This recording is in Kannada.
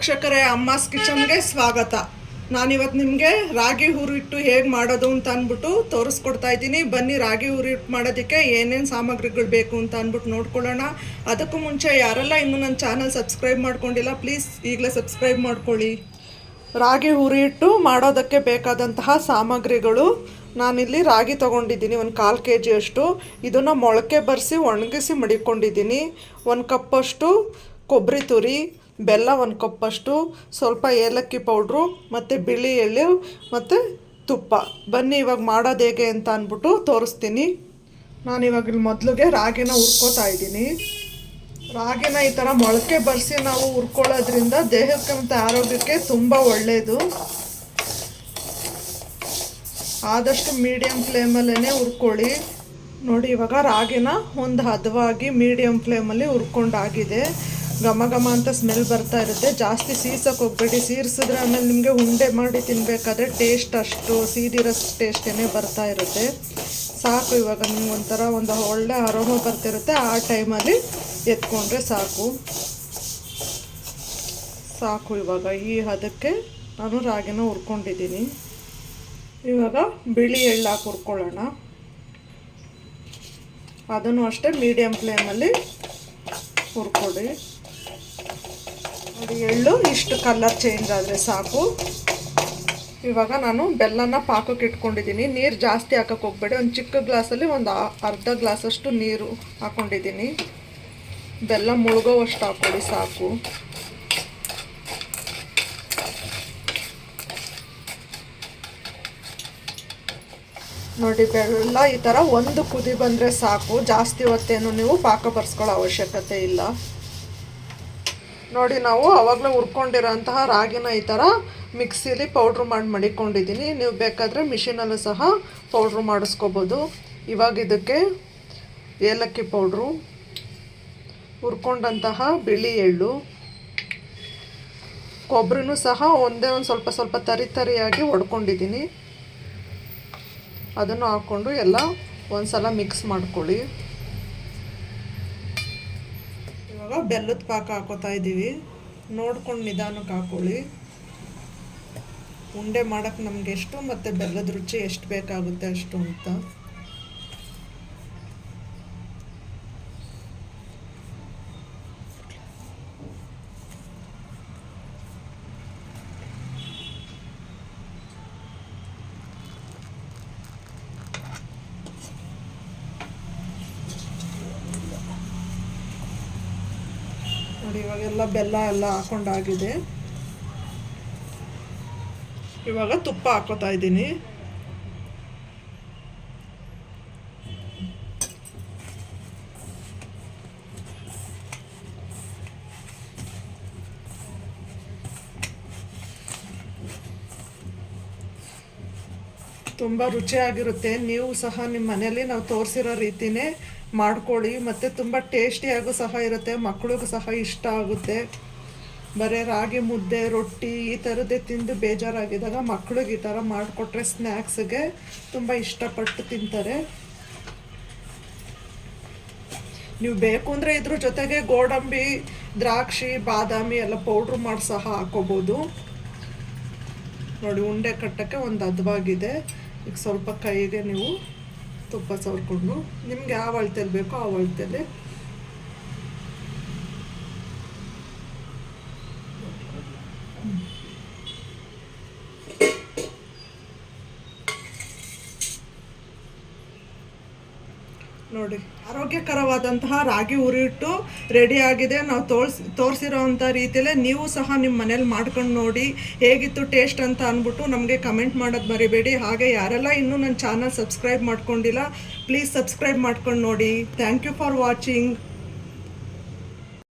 ವೀಕ್ಷಕರೇ ಅಮ್ಮಾಸ್ ಕಿಚನ್ಗೆ ಸ್ವಾಗತ. ನಾನಿವತ್ತು ನಿಮಗೆ ರಾಗಿ ಹುರಿಟ್ಟು ಹೇಗೆ ಮಾಡೋದು ಅಂತ ಅಂದ್ಬಿಟ್ಟು ತೋರಿಸ್ಕೊಡ್ತಾ ಇದ್ದೀನಿ. ಬನ್ನಿ ರಾಗಿ ಹುರಿಟ್ಟು ಮಾಡೋದಕ್ಕೆ ಏನೇನು ಸಾಮಗ್ರಿಗಳು ಬೇಕು ಅಂತ ಅಂದ್ಬಿಟ್ಟು ನೋಡ್ಕೊಳ್ಳೋಣ. ಅದಕ್ಕೂ ಮುಂಚೆ ಯಾರೆಲ್ಲ ಇನ್ನೂ ನನ್ನ ಚಾನಲ್ ಸಬ್ಸ್ಕ್ರೈಬ್ ಮಾಡ್ಕೊಂಡಿಲ್ಲ, ಪ್ಲೀಸ್ ಈಗಲೇ ಸಬ್ಸ್ಕ್ರೈಬ್ ಮಾಡ್ಕೊಳ್ಳಿ. ರಾಗಿ ಹುರಿಟ್ಟು ಮಾಡೋದಕ್ಕೆ ಬೇಕಾದಂತಹ ಸಾಮಗ್ರಿಗಳು ನಾನಿಲ್ಲಿ ರಾಗಿ ತೊಗೊಂಡಿದ್ದೀನಿ, ಒಂದು ಕಾಲು ಕೆ ಜಿಯಷ್ಟು ಇದನ್ನು ಮೊಳಕೆ ಬರೆಸಿ ಒಣಗಿಸಿ ಮಡಿಕೊಂಡಿದ್ದೀನಿ. ಒಂದು ಕಪ್ಪಷ್ಟು ಕೊಬ್ಬರಿ ತುರಿ ಬೆಲ್ಲ ಒಂದು ಕಪ್ಪಷ್ಟು, ಸ್ವಲ್ಪ ಏಲಕ್ಕಿ ಪೌಡ್ರು, ಮತ್ತು ಬಿಳಿ ಎಳ್ಳು, ಮತ್ತು ತುಪ್ಪ. ಬನ್ನಿ, ಇವಾಗ ಮಾಡೋದು ಹೇಗೆ ಅಂತ ಅಂದ್ಬಿಟ್ಟು ತೋರಿಸ್ತೀನಿ. ನಾನು ಇವಾಗ ಇಲ್ಲಿ ಮೊದಲಿಗೆ ರಾಗಿನ ಹುರ್ಕೋತಾ ಇದ್ದೀನಿ. ರಾಗಿನ ಈ ಥರ ಮೊಳಕೆ ಬರೆಸಿ ನಾವು ಹುರ್ಕೊಳ್ಳೋದ್ರಿಂದ ದೇಹಕ್ಕೆ ಮತ್ತು ಆರೋಗ್ಯಕ್ಕೆ ತುಂಬ ಒಳ್ಳೆಯದು ಆದಷ್ಟು ಮೀಡಿಯಮ್ ಫ್ಲೇಮಲ್ಲೇ ಹುರ್ಕೊಳ್ಳಿ. ನೋಡಿ, ಇವಾಗ ರಾಗಿನ ಒಂದು ಹದವಾಗಿ ಮೀಡಿಯಮ್ ಫ್ಲೇಮಲ್ಲಿ ಹುರ್ಕೊಂಡಾಗಿದೆ ಘಮ ಘಮ ಅಂತ ಸ್ಮೆಲ್ ಬರ್ತಾ ಇರುತ್ತೆ. ಜಾಸ್ತಿ ಸೀಸಕ್ಕೆ ಹೋಗ್ಬೇಡಿ. ಸೀರ್ಸಿದ್ರೆ ಆಮೇಲೆ ನಿಮಗೆ ಉಂಡೆ ಮಾಡಿ ತಿನ್ನಬೇಕಾದ್ರೆ ಟೇಸ್ಟ್ ಅಷ್ಟು ಸೀದಿರೋ ಟೇಸ್ಟೇ ಬರ್ತಾ ಇರುತ್ತೆ. ಸಾಕು ಇವಾಗ ನಿಮ್ಗೆ ಒಂಥರ ಒಂದು ಒಳ್ಳೆ ಅರೋಮ ಬರ್ತಿರುತ್ತೆ. ಆ ಟೈಮಲ್ಲಿ ಎತ್ಕೊಂಡ್ರೆ ಸಾಕು. ಸಾಕು ಇವಾಗ. ಈ ಹದಕ್ಕೆ ನಾನು ರಾಗಿನ ಹುರ್ಕೊಂಡಿದ್ದೀನಿ. ಇವಾಗ ಬಿಳಿ ಎಳ್ಳು ಹಾಕಿ ಹುರ್ಕೊಳ್ಳೋಣ. ಅದನ್ನು ಅಷ್ಟೇ ಮೀಡಿಯಮ್ ಫ್ಲೇಮಲ್ಲಿ ಹುರ್ಕೊಡಿ ನೋಡಿ, ಎಳ್ಳು, ಇಷ್ಟು ಕಲರ್ ಚೇಂಜ್ ಆದರೆ ಸಾಕು. ಇವಾಗ ನಾನು ಬೆಲ್ಲನ ಪಾಕಕ್ಕೆ ಇಟ್ಕೊಂಡಿದ್ದೀನಿ. ನೀರು ಜಾಸ್ತಿ ಹಾಕಕ್ಕೆ ಹೋಗ್ಬೇಡಿ. ಒಂದು ಚಿಕ್ಕ ಗ್ಲಾಸಲ್ಲಿ ಒಂದು ಅರ್ಧ ಗ್ಲಾಸಷ್ಟು ನೀರು ಹಾಕ್ಕೊಂಡಿದ್ದೀನಿ ಬೆಲ್ಲ ಮುಳುಗೋವಷ್ಟು ಹಾಕ್ಕೊಳ್ಳಿ ಸಾಕು. ನೋಡಿ, ಬೆಲ್ಲ ಈ ಥರ ಒಂದು ಕುದಿ ಬಂದರೆ ಸಾಕು. ಜಾಸ್ತಿ ಹೊತ್ತೇನು ನೀವು ಪಾಕ ಬರ್ಸ್ಕೊಳ್ಳೋ ಅವಶ್ಯಕತೆ ಇಲ್ಲ. ನೋಡಿ ನಾವು ಅವಾಗಲೇ ಹುರ್ಕೊಂಡಿರೋಂತಹ ರಾಗಿನ ಈ ಥರ ಮಿಕ್ಸಿಲಿ ಪೌಡ್ರ್ ಮಾಡಿ ಮಡಿಕೊಂಡಿದ್ದೀನಿ. ನೀವು ಬೇಕಾದರೆ ಮಿಷಿನಲ್ಲೂ ಸಹ ಪೌಡ್ರ್ ಮಾಡಿಸ್ಕೋಬೋದು. ಇವಾಗ ಇದಕ್ಕೆ ಏಲಕ್ಕಿ ಪೌಡ್ರು, ಹುರ್ಕೊಂಡಂತಹ ಬಿಳಿ ಎಳ್ಳು ಕೊಬ್ಬರಿನೂ ಸಹ ಒಂದೇ ಒಂದು ಸ್ವಲ್ಪ ಸ್ವಲ್ಪ ತರಿ ತರಿಯಾಗಿ ಒಡ್ಕೊಂಡಿದ್ದೀನಿ. ಅದನ್ನು ಹಾಕ್ಕೊಂಡು ಎಲ್ಲ ಒಂದ್ಸಲ ಮಿಕ್ಸ್ ಮಾಡ್ಕೊಳ್ಳಿ. ಇವಾಗ ಬೆಲ್ಲದ ಪಾಕ ಹಾಕೋತಾ ಇದ್ದೀವಿ. ನೋಡ್ಕೊಂಡು ನಿಧಾನಕ್ಕೆ ಹಾಕೊಳ್ಳಿ. ಉಂಡೆ ಮಾಡೋಕ್ಕೆ ನಮ್ಗೆ ಎಷ್ಟು ಮತ್ತು ಬೆಲ್ಲದ ರುಚಿ ಎಷ್ಟು ಬೇಕಾಗುತ್ತೆ ಅಷ್ಟು ಅಂತ. ನೋಡಿ, ಇವಾಗೆಲ್ಲ ಬೆಲ್ಲ ಎಲ್ಲ ಹಾಕೊಂಡಾಗಿದೆ. ಇವಾಗ ತುಪ್ಪ ಹಾಕೋತಾ ಇದ್ದೀನಿ. ತುಂಬ ರುಚಿಯಾಗಿರುತ್ತೆ. ನೀವು ಸಹ ನಿಮ್ಮ ಮನೇಲಿ ನಾವು ತೋರಿಸಿರೋ ರೀತಿನೇ ಮಾಡ್ಕೊಳ್ಳಿ. ಮತ್ತು ತುಂಬ ಟೇಸ್ಟಿಯಾಗೂ ಸಹ ಇರುತ್ತೆ ಮಕ್ಕಳಿಗೂ ಸಹ ಇಷ್ಟ ಆಗುತ್ತೆ. ಬರೀ ರಾಗಿ ಮುದ್ದೆ, ರೊಟ್ಟಿ ಈ ಥರದ್ದೇ ತಿಂದು ಬೇಜಾರಾಗಿದ್ದಾಗ ಮಕ್ಳಿಗೆ ಈ ಥರ ಮಾಡಿಕೊಟ್ರೆ ಸ್ನ್ಯಾಕ್ಸ್ಗೆ ತುಂಬ ಇಷ್ಟಪಟ್ಟು ತಿಂತಾರೆ. ನೀವು ಬೇಕು ಅಂದರೆ ಇದ್ರ ಜೊತೆಗೆ ಗೋಡಂಬಿ, ದ್ರಾಕ್ಷಿ, ಬಾದಾಮಿ ಎಲ್ಲ ಪೌಡ್ರ್ ಮಾಡಿ ಸಹ ಹಾಕೋಬೋದು. ನೋಡಿ, ಉಂಡೆ ಕಟ್ಟಕ್ಕೆ ಒಂದು ಅದ್ವಾಗಿದೆ. ಈಗ ಸ್ವಲ್ಪ ಕೈಗೆ ನೀವು ತುಪ್ಪ ಸವರ್ಕೊಂಡು ನಿಮ್ಗೆ ಯಾವ ಅಳತೆಲಿ ಬೇಕೋ ಆ ಅಳತೆಲಿ ನೋಡಿ, ಆರೋಗ್ಯಕರವಾದಂತಹ ರಾಗಿ ಉರಿಟ್ಟು ಆಗಿದೆ. ನಾವು ತೋರ್ಸ್ ತೋರಿಸಿರೋವಂಥ ರೀತಿಯಲ್ಲೇ ನೀವು ಸಹ ನಿಮ್ಮ ಮನೇಲಿ ಮಾಡ್ಕೊಂಡು ನೋಡಿ ಹೇಗಿತ್ತು ಟೇಸ್ಟ್ ಅಂತ ಅಂದ್ಬಿಟ್ಟು ನಮಗೆ ಕಮೆಂಟ್ ಮಾಡೋದು ಮರಿಬೇಡಿ. ಹಾಗೆ ಯಾರೆಲ್ಲ ಇನ್ನೂ ನನ್ನ ಚಾನಲ್ ಸಬ್ಸ್ಕ್ರೈಬ್ ಮಾಡ್ಕೊಂಡಿಲ್ಲ ಪ್ಲೀಸ್ ಸಬ್ಸ್ಕ್ರೈಬ್ ಮಾಡ್ಕೊಂಡು ನೋಡಿ. Thank you for watching